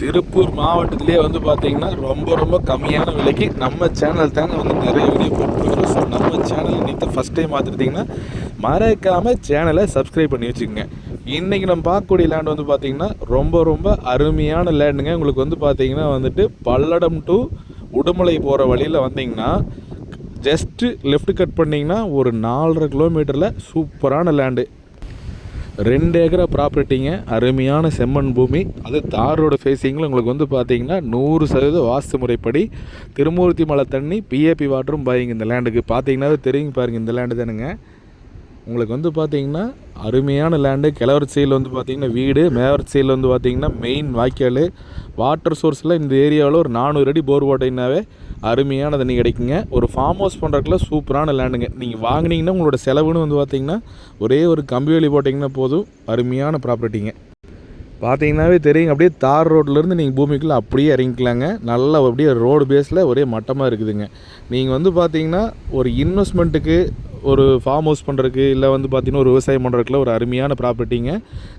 திருப்பூர் மாவட்டத்திலே வந்து பார்த்தீங்கன்னா ரொம்ப ரொம்ப கம்மியான விலைக்கு நம்ம சேனல் தாங்க வந்து நிறைய வீடியோ போட்டுருக்கிறோம். ஸோ நம்ம சேனல் நீங்கள் ஃபஸ்ட் டைம் பார்த்துருந்தீங்கன்னா மறக்காமல் சேனலை சப்ஸ்கிரைப் பண்ணி வச்சுக்கோங்க. இன்றைக்கி நம்ம பார்க்கக்கூடிய லேண்ட் வந்து பார்த்தீங்கன்னா ரொம்ப ரொம்ப அருமையான லேண்டுங்க உங்களுக்கு வந்து பார்த்தீங்கன்னா வந்துட்டு பல்லடம் டு உடுமலை போகிற வழியில் வந்தீங்கன்னா ஜஸ்ட்டு லெஃப்ட் கட் பண்ணிங்கன்னா ஒரு நாலரை கிலோமீட்டரில் சூப்பரான லேண்டு ரெண்டு ஏக்கரா ப்ராப்பர்ட்டிங்க அருமையான செம்மண் பூமி. அது தார் ரோடு ஃபேஸிங்கில் உங்களுக்கு வந்து பார்த்தீங்கன்னா நூறு சதவீத வாஸ்து முறைப்படி திருமூர்த்தி மலை தண்ணி பிஏபி வாட்டரும் பாயிங்க இந்த லேண்டுக்கு பார்த்தீங்கன்னா தெரியுங்க பாருங்கள் இந்த லேண்டு தானுங்க. உங்களுக்கு வந்து பார்த்தீங்கன்னா அருமையான லேண்டு கிழவர் சைடில் வந்து பார்த்தீங்கன்னா வீடு மேவர் சைடில் வந்து பார்த்தீங்கன்னா மெயின் வாய்க்கால். வாட்டர் சோர்ஸில் இந்த ஏரியாவில் ஒரு நானூறு அடி போர் போட்டிங்கனாவே அருமையான தண்ணி கிடைக்குங்க. ஒரு ஃபார்ம் ஹவுஸ் பண்ணுறதுக்குலாம் சூப்பரான லேண்டுங்க நீங்கள் வாங்கினீங்கன்னா உங்களோட செலவுன்னு வந்து பார்த்தீங்கன்னா ஒரே ஒரு கம்பி வேலி போட்டிங்கன்னா போதும். அருமையான ப்ராப்பர்ட்டிங்க பார்த்தீங்கன்னாவே தெரியும் அப்படியே தார் ரோட்லேருந்து நீங்கள் பூமிக்குள்ளே அப்படியே இறங்கிக்கலாங்க. நல்லா அப்படியே ரோடு பேஸில் ஒரே மட்டமாக இருக்குதுங்க. நீங்கள் வந்து பார்த்தீங்கன்னா ஒரு இன்வெஸ்ட்மெண்ட்டுக்கு ஒரு ஃபார்ம் ஹவுஸ் பண்ணுறதுக்கு இல்லை வந்து பார்த்தீங்கன்னா ஒரு விவசாயம் பண்ணுறதுக்குள்ள ஒரு அருமையான ப்ராப்பர்ட்டிங்க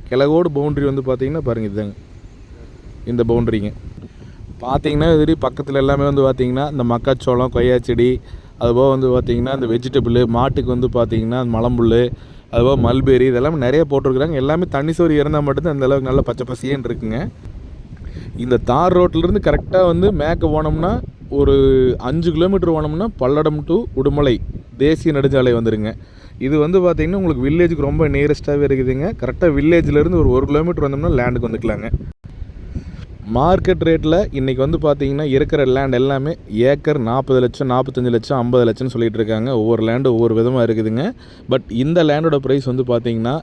கிழகோடு பவுண்ட்ரி வந்து பார்த்தீங்கன்னா பாருங்கள் இதுதாங்க. இந்த பவுண்ட்ரிங்க பார்த்தீங்கன்னா இது பக்கத்தில் எல்லாமே வந்து பார்த்தீங்கன்னா இந்த மக்காச்சோளம் கொய்யா செடி அதுபோக வந்து பார்த்தீங்கன்னா இந்த வெஜிடபிள் மாட்டுக்கு வந்து பார்த்தீங்கன்னா மலம்புல் அதுபோக மல்பெரி இதெல்லாம் நிறைய போட்டிருக்குறாங்க. எல்லாமே தண்ணி சோறு இறந்தால் மட்டும்தான் அந்தளவுக்கு நல்லா நல்ல பச்சை பசியேன்னு இருக்குங்க. இந்த தார் ரோட்டிலேருந்து கரெக்டாக வந்து மேக்க போனோம்னா ஒரு அஞ்சு கிலோமீட்டர் போனோம்னா பல்லடம் டு உடுமலை. தேசிய நெடுஞ்சாலை வந்துடுங்க இது வந்து பார்த்திங்கன்னா உங்களுக்கு வில்லேஜுக்கு ரொம்ப நியரஸ்ட்டாகவே இருக்குதுங்க. கரெக்டாக வில்லேஜ்லேருந்து ஒரு ஒரு கிலோமீட்டர் வந்தோம்னா லேண்டுக்கு வந்துக்கலாங்க. மார்க்கெட் ரேட்டில் இன்றைக்கி வந்து பார்த்திங்கன்னா இருக்கிற லேண்ட் எல்லாமே ஏக்கர் நாற்பது லட்சம் நாற்பத்தஞ்சு லட்சம் ஐம்பது லட்சம்னு சொல்லிட்டு இருக்காங்க. ஒவ்வொரு லேண்டு ஒவ்வொரு விதமாக இருக்குதுங்க. பட் இந்த லேண்டோட ப்ரைஸ் வந்து பார்த்திங்கன்னா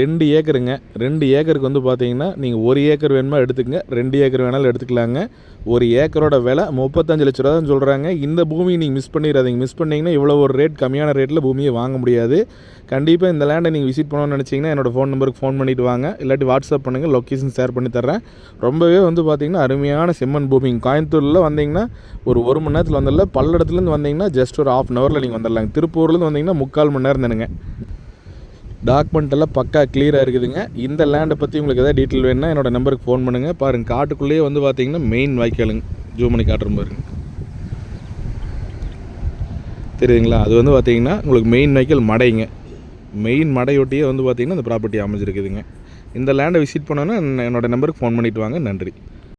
ரெண்டு ஏக்கருங்க. ரெண்டு ஏக்கருக்கு வந்து பார்த்தீங்கன்னா நீங்கள் ஒரு ஏக்கர் வேணுமா எடுத்துக்கங்க. ரெண்டு ஏக்கர் வேணாலும் எடுத்துக்கலாங்க. ஒரு ஏக்கரோட விலை முப்பத்தஞ்சு லட்ச ரூபா தான் சொல்கிறாங்க இந்த பூமியை நீங்கள் மிஸ் பண்ணிடாதீங்க. மிஸ் பண்ணிங்கன்னா இவ்வளோ ஒரு ரேட் கம்மியான ரேட்டில் பூமியை வாங்க முடியாது. கண்டிப்பாக இந்த லேண்டை நீங்கள் விசிட் பண்ணணும்னு நினச்சிங்கன்னா என்னோடய ஃபோன் நம்பருக்கு ஃபோன் பண்ணிவிட்டு வாங்க. இல்லாட்டி வாட்ஸ்அப் பண்ணுங்கள் லொக்கேஷன் ஷேர் பண்ணி தர்றேன். ரொம்பவே வந்து பார்த்திங்கன்னா அருமையான செம்மண் பூமி. கோயம்புத்தூரில் வந்தீங்கன்னா ஒரு ஒரு மணி நேரத்தில் வந்துடல பல்லடத்துலேருந்து வந்தீங்கன்னா ஜஸ்ட் ஒரு ஆஃப் அன் ஹவரில் நீங்கள் வந்துடலாங்க. திருப்பூர்லேருந்து வந்தீங்கன்னா முக்கால் மணி நேரம் தானுங்க. டாக்குமெண்ட் எல்லாம் பக்கா கிளியராக இருக்குதுங்க. இந்த லேண்டை பற்றி உங்களுக்கு எதாவது டீட்டெயில் வேணுன்னா என்னோடய நம்பருக்கு ஃபோன் பண்ணுங்கள் பாருங்கள் காட்டுக்குள்ளேயே வந்து பார்த்தீங்கன்னா மெயின் வாய்க்காலுங்க. ஜூம் பண்ணி காட்டுற பாருங்க. தெரியுதுங்களா? அது வந்து பார்த்தீங்கன்னா உங்களுக்கு மெயின் வாய்க்கால் மடைங்க. மெயின் மடையொட்டியே வந்து பார்த்தீங்கன்னா இந்த ப்ராப்பர்ட்டி அமைஞ்சிருக்குதுங்க. இந்த லேண்டை விசிட் பண்ணோன்னா என்னோடய நம்பருக்கு ஃபோன் பண்ணிவிட்டு வாங்க. நன்றி.